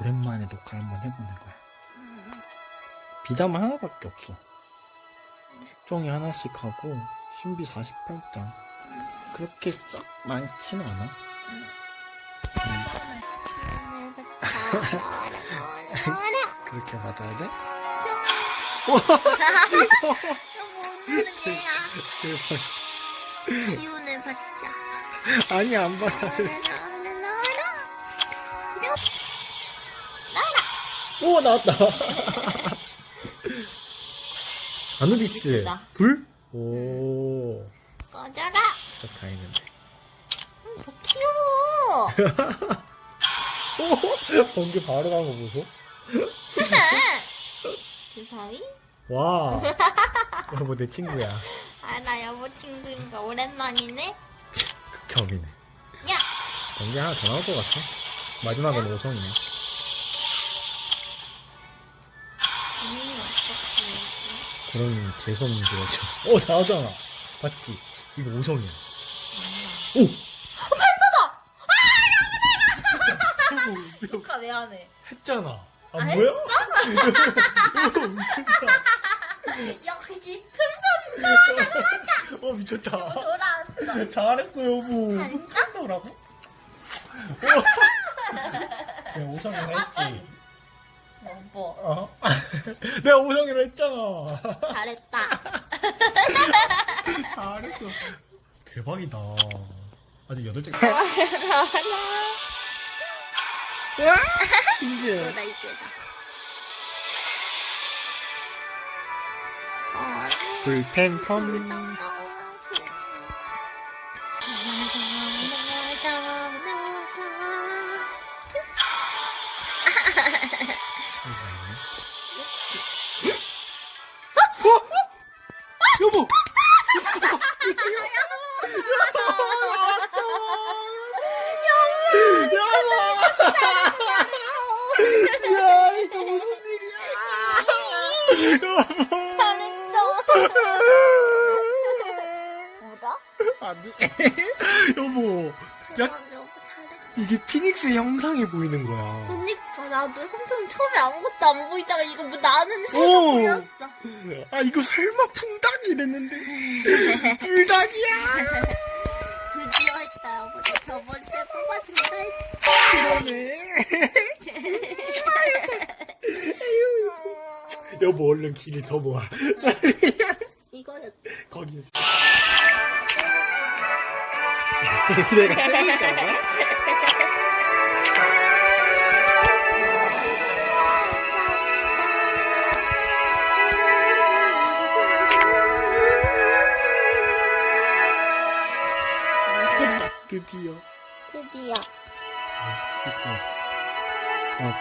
오랜만에 녹화를 한번 해보는 거야. 비담은 하나밖에 없어. 색종이 하나씩 하고 신비 48장. 그렇게 썩 많지는 않아. 그렇게 받아야 돼? 뭐. 기운을 받자 아니 안 받아. 오 나왔다. 아누비스. 불? 오 꺼져라 진짜 다 했는데. 더 키워 오 번개 바로 간 거 보소. 주사위? 와 여보 내 친구야. 알아 여보 친구인가 오랜만이네 극혐이네. 야 번개 하나 더 나올 것 같아. 마지막은 오성이네. 그럼 재성인 거죠. 오 나오잖아. 맞지? 이거 오성이야. 오. 녹화 왜안 해? 했잖아. 아, 아, 뭐야? 역시 어 미쳤다. 돌아왔어 잘했어 여보. 잘했어? puntan다라고? 내가 오성이라 했지. 여보 어? 내가 오성이라 했잖아. 잘했다 잘했어. 대박이다. 아직 여덟 장. 신기해. 너나 이제다 어, 불펜텀. 여보. 뭐라? 아니 여보 야 대박 여보 잘했다. 이게 피닉스 형상이 보이는 거야. 그니까 나도 깜짝 처음에 아무것도 안 보이다가 이거 뭐 나는 오. 새가 보였어. 아 이거 설마 풍닭이 이랬는데? 불닭이야! 드디어 했다 여보. 나 저번 주에 뽑아준다 했지. 그러네 여보 얼른 길을 더 모아 거기 내가 드디어. 드디어. 어,